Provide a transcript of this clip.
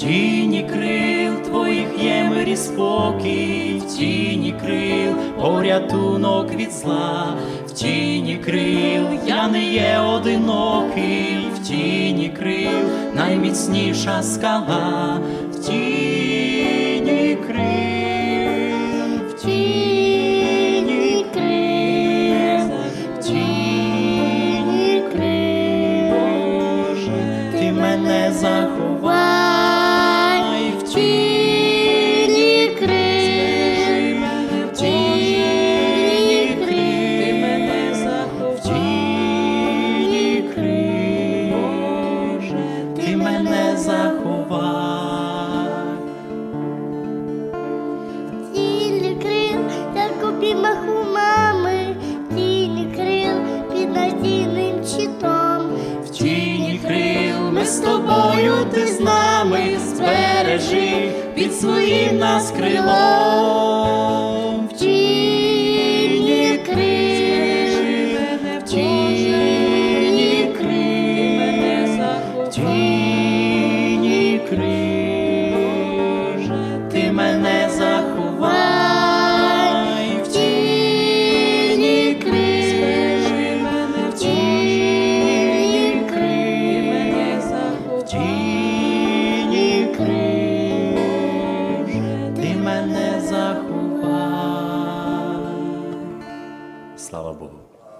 тіні крил твоїх є мир і спокій, в тіні крил порятунок від зла, в тіні крил я не є одинокий, в тіні крил найміцніша скала, в тіні крил, в тіні крил, в тіні крил, ти мене заховай з тобою, ти з нами збережи під своїм нас крилом. тіні криж ти мене заховай. Слава Богу.